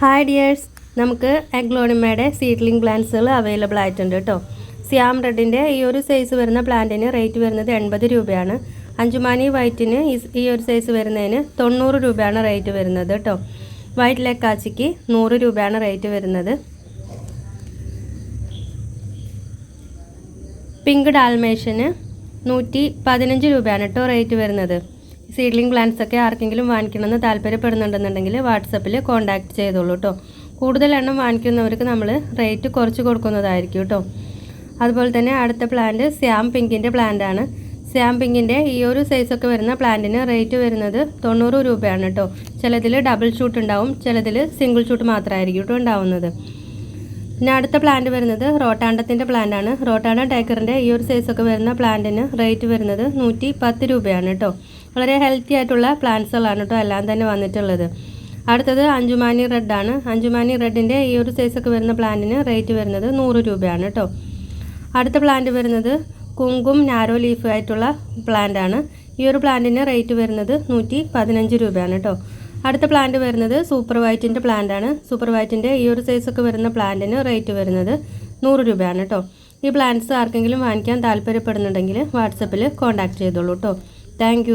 Hi dears നമുക്ക് എഗ്ലോണിമയുടെ seedling പ്ലാന്റ്സുകൾ available ആയിട്ടുണ്ട് കേട്ടോ. സിയാം റെഡിന്റെ ഈ ഒരു സൈസ് വരുന്ന പ്ലാന്റിന് റേറ്റ് വരുന്നത് എൺപത് രൂപയാണ്. അഞ്ചുമാനി വൈറ്റിന് ഈ- ഒരു സൈസ് വരുന്നതിന് തൊണ്ണൂറ് രൂപയാണ് റേറ്റ് വരുന്നത് കേട്ടോ. വൈറ്റ് ലെക്കാച്ചിക്ക് നൂറ് രൂപയാണ് റേറ്റ് വരുന്നത്. പിങ്ക് ഡാൽമേഷന് നൂറ്റി പതിനഞ്ച് രൂപയാണ് കേട്ടോ റേറ്റ് വരുന്നത്. സീഡ്ലിംഗ് പ്ലാന്റ്സ് ഒക്കെ ആർക്കെങ്കിലും വാങ്ങിക്കണമെന്ന് താല്പര്യപ്പെടുന്നുണ്ടെന്നുണ്ടെങ്കിൽ വാട്സപ്പിൽ കോൺടാക്ട് ചെയ്തോളൂ കേട്ടോ കൂടുതൽ എണ്ണം വാങ്ങിക്കുന്നവർക്ക് നമ്മൾ റേറ്റ് കുറച്ച് കൊടുക്കുന്നതായിരിക്കും കേട്ടോ അതുപോലെ തന്നെ അടുത്ത പ്ലാന്റ് സ്യാം പിങ്കിന്റെ പ്ലാന്റ് ആണ്. സ്യാം പിങ്കിന്റെ ഈ ഒരു സൈസൊക്കെ വരുന്ന പ്ലാന്റിന് റേറ്റ് വരുന്നത് തൊണ്ണൂറ് രൂപയാണ് കേട്ടോ ചിലതിൽ ഡബിൾ ഷൂട്ട് ഉണ്ടാവും ചിലതിൽ സിംഗിൾ ഷൂട്ട് മാത്രമായിരിക്കും കേട്ടോ ഉണ്ടാവുന്നത്. പിന്നെ അടുത്ത പ്ലാന്റ് വരുന്നത് റോട്ടാണ്ടത്തിന്റെ പ്ലാന്റ് ആണ്. റോട്ടാണ്ട ടൈക്കറിന്റെ ഈ ഒരു സൈസൊക്കെ വരുന്ന പ്ലാന്റിന് റേറ്റ് വരുന്നത് നൂറ്റി പത്ത് രൂപയാണ് കേട്ടോ വളരെ ഹെൽത്തി ആയിട്ടുള്ള പ്ലാന്റ്സുകളാണ് കേട്ടോ എല്ലാം തന്നെ വന്നിട്ടുള്ളത്. അടുത്തത് അഞ്ചുമാനി റെഡാണ് അഞ്ചുമാനി റെഡിന്റെ ഈ ഒരു സൈസൊക്കെ വരുന്ന പ്ലാന്റിന് റേറ്റ് വരുന്നത് നൂറ് രൂപയാണ് കേട്ടോ അടുത്ത പ്ലാന്റ് വരുന്നത് കുങ്കും നാരോ ലീഫ് ആയിട്ടുള്ള പ്ലാന്റ് ആണ്. ഈ ഒരു പ്ലാന്റിന് റേറ്റ് വരുന്നത് നൂറ്റി പതിനഞ്ച് രൂപയാണ് കേട്ടോ അടുത്ത പ്ലാന്റ് വരുന്നത് സൂപ്പർ വൈറ്റിന്റെ പ്ലാന്റ് ആണ്. സൂപ്പർ വൈറ്റിന്റെ ഈ ഒരു സൈസൊക്കെ വരുന്ന പ്ലാന്റിന് റേറ്റ് വരുന്നത് നൂറ് രൂപയാണ് കേട്ടോ ഈ പ്ലാന്റ്സ് ആർക്കെങ്കിലും വാങ്ങിക്കാൻ താല്പര്യപ്പെടുന്നുണ്ടെങ്കിൽ വാട്സപ്പിൽ കോൺടാക്ട് ചെയ്തോളൂ കേട്ടോ താങ്ക്